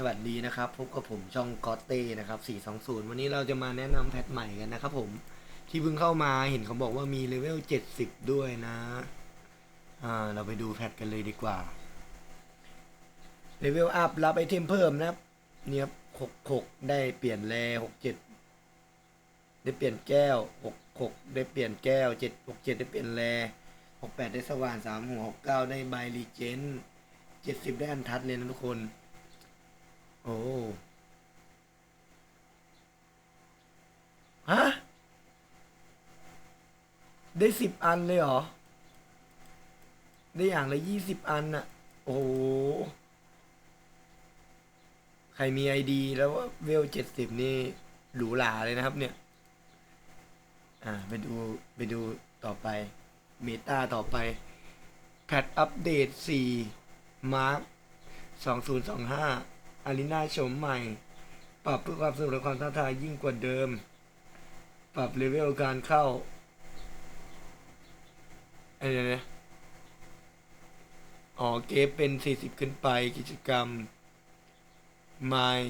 สวัสดีนะครับพบกับผมช่องกอตเต้นะครับ 420 วันนี้เราจะมาแนะนำแพทใหม่กันนะครับผมที่เพิ่งเข้ามาเห็นเขาบอกว่ามีเลเวล 70 ด้วยนะอ่าเราไปดูแพทกันเลยดีกว่าเลเวลอัพรับไอเทมเพิ่มนะครับเนี่ยครับ66 ได้เปลี่ยนแร67 ได้เปลี่ยนแก้ว 66 ได้เปลี่ยนแก้ว 767 ได้เปลี่ยนแร68 ได้สว่าน3 69 ได้ใบรีเจน70 ได้อันทัดเลยนะทุกคน โอ้ ฮะ ได้สิบอันเลยเหรอ ได้อย่างละยี่สิบอันน่ะ โอ้โหใครมีไอดีแล้วว่าเวลเจ็ดสิบนี่หรูหราเลยนะครับ เนี่ย อ่า ไปดูไปดูต่อไป เมตาต่อไปแพทอัปเดตสี่มาร์คสองศูนย์สองห้าอารีนาโฉมใหม่ ปรับเพื่อความสนุกและความท้าทายยิ่งกว่าเดิม ปรับเลเวลการเข้า อะไรนะอ๋อเกฟเป็น40ขึ้นไปกิจกรรม My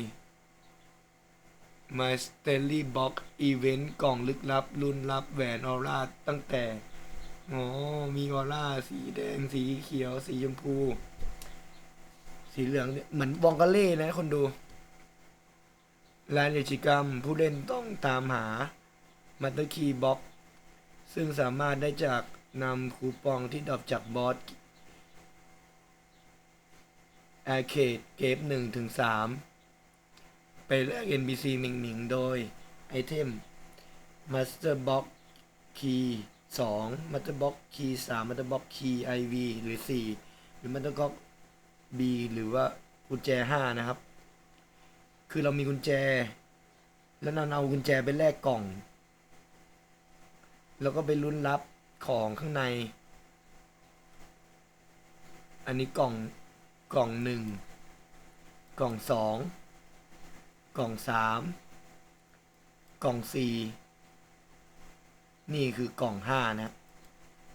My Stanley Box Event กล่องลึกลับ รุ่นลับแหวนออร่าตั้งแต่ อ๋อ มีออร่า สีแดง สีเขียว สีชมพู สีเหลืองเนี่ยเหมือนวองกาเล่นะคนดูรายกิจกรรมผู้เล่นต้องตามหา มัตเตอร์คีบ็อกซึ่งสามารถได้จาก นำคูปองที่ดรอปจากบอสแอร์เคดเกฟหนึ่งถึงสามไปแลก NPC หมิงหมิงโดย ไอเทม Master Box Key 2 Master Box Key 3 Master Box Key IV หรือ 4 หรือ Master Box B หรือว่ากุญแจห้านะครับ คือเรามีกุญแจ แล้วนำเอากุญแจไปแลกกล่อง แล้วก็ไปลุ้นรับ ของข้างใน อันนี้กล่องกล่องหนึ่งกล่องสองกล่องสามกล่องสี่นี่คือกล่องห้านะ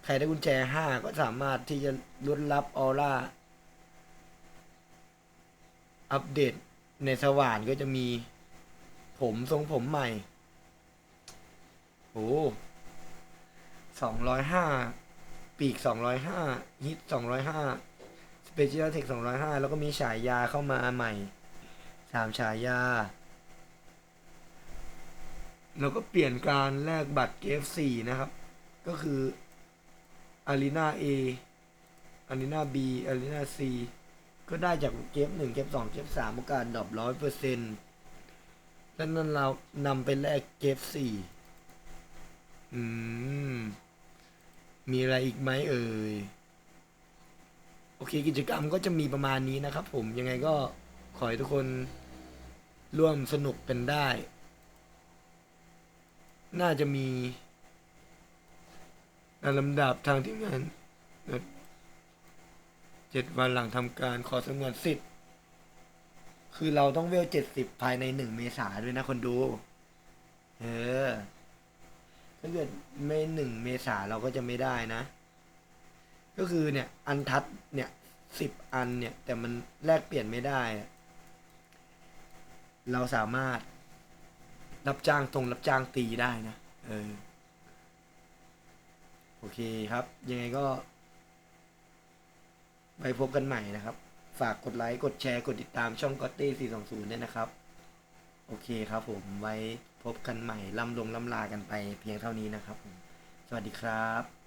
ใครได้กุญแจห้าก็สามารถที่จะลุ้นรับออร่า อัปเดตในสว่านก็จะมีผมทรงผมใหม่ โอ้ สองร้อยห้าปีกสองร้อยห้าฮิตสองร้อยห้าสเปเชียลเทคสองร้อยห้าแล้วก็มีฉายาเข้ามาใหม่สามฉายา แล้วก็เปลี่ยนการแลกบัตรเกฟสี่นะครับ ก็คืออารีนาเออารีนาบีอารีนาซีก็ได้จากเกฟหนึ่งเกฟสองเกฟสามโอกาสดรอปร้อยเปอร์เซ็นต์แล้วนั้นเรานำไปแลกเกฟสี่อืม มีอะไรอีกไหมเอ่ย โอเคกิจกรรมก็จะมีประมาณนี้นะครับผมยังไงก็ขอให้ทุกคนร่วมสนุกกันได้ น่าจะมีลำดับทางที่งานเจ็ดวันหลังทำการขอสงวนสิทธิ์ คือเราต้องเวลเจ็ดสิบภายในหนึ่งเมษาด้วยนะคนดู เออ ถ้าเกิดไม่หนึ่งเมษาเราก็จะไม่ได้นะ ก็คือเนี่ย อันทัดเนี่ยสิบอันเนี่ย แต่มันแลกเปลี่ยนไม่ได้ เราสามารถ รับจ้างตรงรับจ้างตีได้นะ เออ โอเคครับ ยังไงก็ไปพบกันใหม่นะครับ ฝากกดไลค์ กดแชร์ กดติดตามช่องก็ตตี้420ด้วยนะครับ โอเคครับผมไว้พบกันใหม่ล่ำลงล่ำลากันไปเพียงเท่านี้นะครับผมสวัสดีครับ